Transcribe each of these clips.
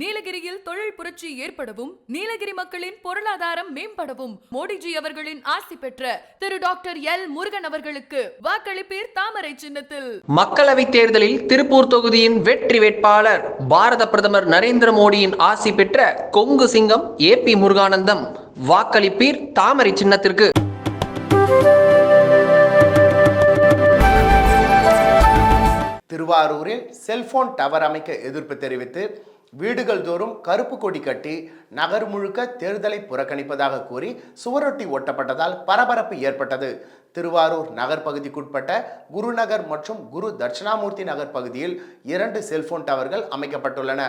நீலகிரியில் தொழில் புரட்சி ஏற்படவும் நீலகிரி மக்களின் பொருளாதாரம் மேம்படவும் மோடிஜி அவர்களின் ஆசி பெற்ற திரு டாக்டர் எல் முருகன் அவர்களுக்கு வாக்களிப்பீர் தாமரை சின்னத்தில். மக்களவைத் தேர்தலில் திருப்பூர் தொகுதியின் வெற்றி வேட்பாளர் பாரத பிரதமர் நரேந்திர மோடியின் ஆசி பெற்ற கொங்கு சிங்கம் ஏ பி முருகானந்தம் வாக்களிப்பீர் தாமரை சின்னத்திற்கு. திருவாரூரில் செல்போன் டவர் அமைக்க எதிர்ப்பு தெரிவித்து வீடுகள் தோறும் கருப்பு கொடி கட்டி நகர் முழுக்க தேர்தலை புறக்கணிப்பதாக கூறி சுவரொட்டி ஒட்டப்பட்டதால் பரபரப்பு ஏற்பட்டது. திருவாரூர் நகர் பகுதிக்குட்பட்ட குருநகர் மற்றும் குரு தட்சிணாமூர்த்தி நகர் பகுதியில் இரண்டு செல்போன் டவர்கள் அமைக்கப்பட்டுள்ளன.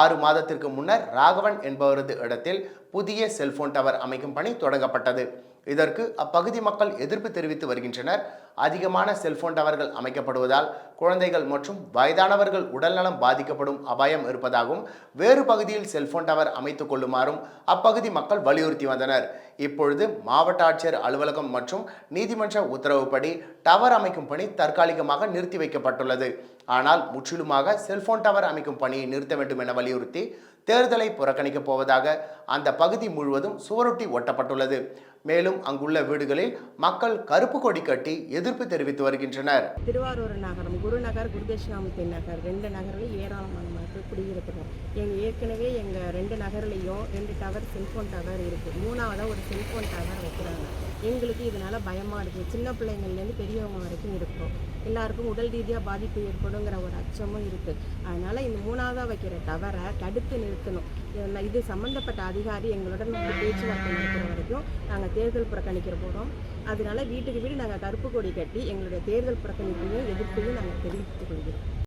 ஆறு மாதத்திற்கு முன்னர் ராகவன் என்பவரது இடத்தில் புதிய செல்போன் டவர் அமைக்கும் பணி தொடங்கப்பட்டது. இதற்கு அப்பகுதி மக்கள் எதிர்ப்பு தெரிவித்து வருகின்றனர். அதிகமான செல்போன் டவர்கள் அமைக்கப்படுவதால் குழந்தைகள் மற்றும் வயதானவர்கள் உடல்நலம் பாதிக்கப்படும் அபாயம் இருப்பதாகவும் வேறு பகுதியில் செல்போன் டவர் அமைத்துக் கொள்ளுமாறும் அப்பகுதி மக்கள் வலியுறுத்தி வந்தனர். இப்பொழுது மாவட்ட ஆட்சியர் அலுவலகம் மற்றும் நீதிமன்ற உத்தரவுப்படி டவர் அமைக்கும் பணி தற்காலிகமாக நிறுத்தி வைக்கப்பட்டுள்ளது. ஆனால் முற்றிலுமாக செல்போன் டவர் அமைக்கும் பணியை நிறுத்த வேண்டும் என வலியுறுத்தி தேர்தலை புறக்கணிக்கப் போவதாக அந்த பகுதி முழுவதும் சுவரொட்டி ஒட்டப்பட்டுள்ளது மேலும் அங்குள்ள வீடுகளில் மக்கள் கருப்பு கொடி கட்டி எதிர்ப்பு தெரிவித்து வருகின்றனர். திருவாரூர் நகரம் குருநகர் குருதட்சிணாமூர்த்தி நகர் ரெண்டு நகரில் ஏராளமான மக்கள் குடியிருக்கிறோம் எங்கள் ஏற்கனவே எங்கள் ரெண்டு நகர்லையும் ரெண்டு டவர் செல்ஃபோன் டவர் இருக்குது மூணாவதாக ஒரு செல்ஃபோன் டவர் வைக்கிறாங்க. எங்களுக்கு இதனால் பயமாக இருக்குது சின்ன பிள்ளைங்கள்லேருந்து பெரியவங்க வரைக்கும் இருக்கிறோம். எல்லாருக்கும் உடல் ரீதியாக பாதிப்பு ஏற்படுங்கிற ஒரு அச்சமும் இருக்குது அதனால் இந்த மூணாவதாக வைக்கிற டவரை தடுத்து நிறுத்தணும். இது- சம்மந்தப்பட்ட அதிகாரி எங்களுடன் பேச்சுவார்த்தை நடக்கிற வரைக்கும் நாங்கள் தேர்தல் புறக்கணிக்கிற போகிறோம் அதனால வீட்டுக்கு வீடு நாங்கள் கருப்பு கொடி கட்டி எங்களுடைய தேர்தல் புறக்கணிப்பையும் எதிர்ப்பையும் நாங்கள் தெரிவித்துக் கொள்கிறோம்.